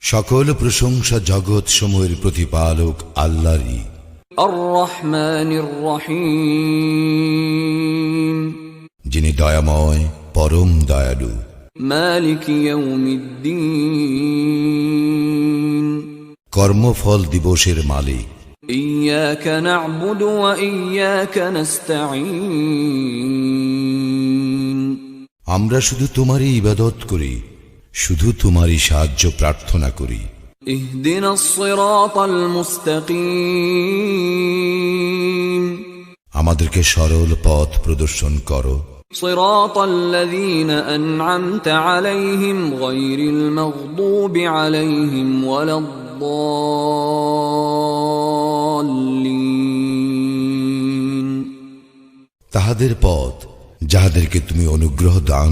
সকল প্রশংসা জগৎ সময়ের প্রতিপালক আল্লাহরি যিনি দয়াময় পরম দয়ালু। কর্মফল দিবসের মালিক। ইয়া কেন আবুদ ইয়া কেন আমরা শুধু তোমারই ইবাদত করি শুধু তোমারই সাহায্য প্রার্থনা করি اهدنا الصراط المستقيم আমাদেরকে সরল পথ প্রদর্শন করো صراط الذين أنعمت عليهم غير المغضوب عليهم ولا الضالين তাহাদের পথ যাহাদেরকে তুমি অনুগ্রহ দান